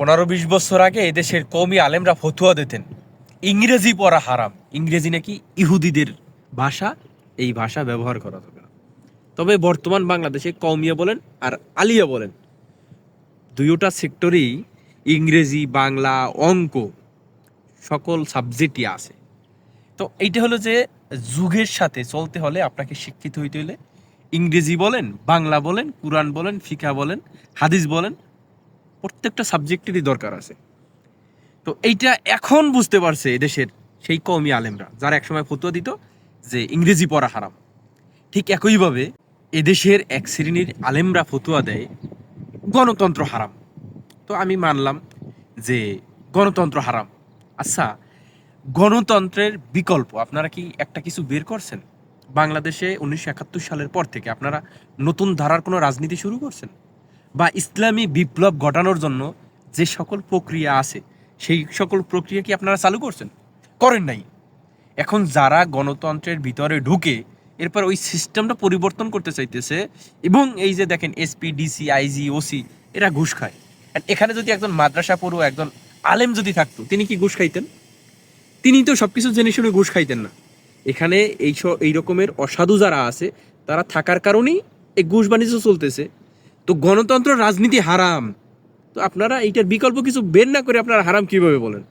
পনেরো বিশ বছর আগে এদেশের কমি আলেমরা ফতুয়া দিতেন। ইংরেজি পড়া হারাম। ইংরেজি নাকি ইহুদিদের ভাষা, এই ভাষা ব্যবহার করা যাবে না। তবে বর্তমান বাংলাদেশে কওমিয়া বলেন আর আলিয়া বলেন। দুইটা সেক্টরেই ইংরেজি, বাংলা, অঙ্ক সকল সাবজেক্টই আছে। তো এইটা হলো যে যুগের সাথে চলতে হলে আপনাকে শিক্ষিত হইতে হলে ইংরেজি বলেন, বাংলা বলেন, কোরআন বলেন, ফিকা বলেন, হাদিস বলেন প্রত্যেকটা সাবজেক্টেরই দরকার আছে। তো এইটা এখন বুঝতে পারছে এদেশের সেই কওমি আলেমরা, যারা একসময় ফতুয়া দিত যে ইংরেজি পড়া হারাম। ঠিক একইভাবে এদেশের এক শ্রেণির আলেমরা ফতুয়া দেয়, গণতন্ত্র হারাম। তো আমি মানলাম যে গণতন্ত্র হারাম। আচ্ছা গণতন্ত্রের বিকল্প, আপনারা কি একটা কিছু বের করছেন? বাংলাদেশে উনিশশো একাত্তর সালের পর থেকে আপনারা নতুন ধারার কোনো রাজনীতি শুরু করছেন? বা ইসলামী বিপ্লব ঘটানোর জন্য যে সকল প্রক্রিয়া আছে, সেই সকল প্রক্রিয়া কি আপনারা চালু করছেন? করেন নাই। এখন যারা গণতন্ত্রের ভিতরে ঢুকে এরপর ওই সিস্টেমটা পরিবর্তন করতে চাইতেছে এবং এই যে দেখেন এসপি ডিসি আইজি ওসি এরা ঘুষ খায়। এখানে যদি একজন মাদ্রাসা পড়ুয়া, একজন আলেম যদি থাকতো, তিনি কি ঘুষ খাইতেন? তিনি তো সবকিছু জেনে শুনে ঘুষ খাইতেন না। এখানে এই এই রকমের অসাধু যারা আছে, তারা থাকার কারণেই এই ঘুষ বাণিজ্য চলতেছে। তো গণতন্ত্র রাজনীতি হারাম। তো আপনারা এইটার বিকল্প কিছু বের না করে আপনারা হারাম কীভাবে বলেন?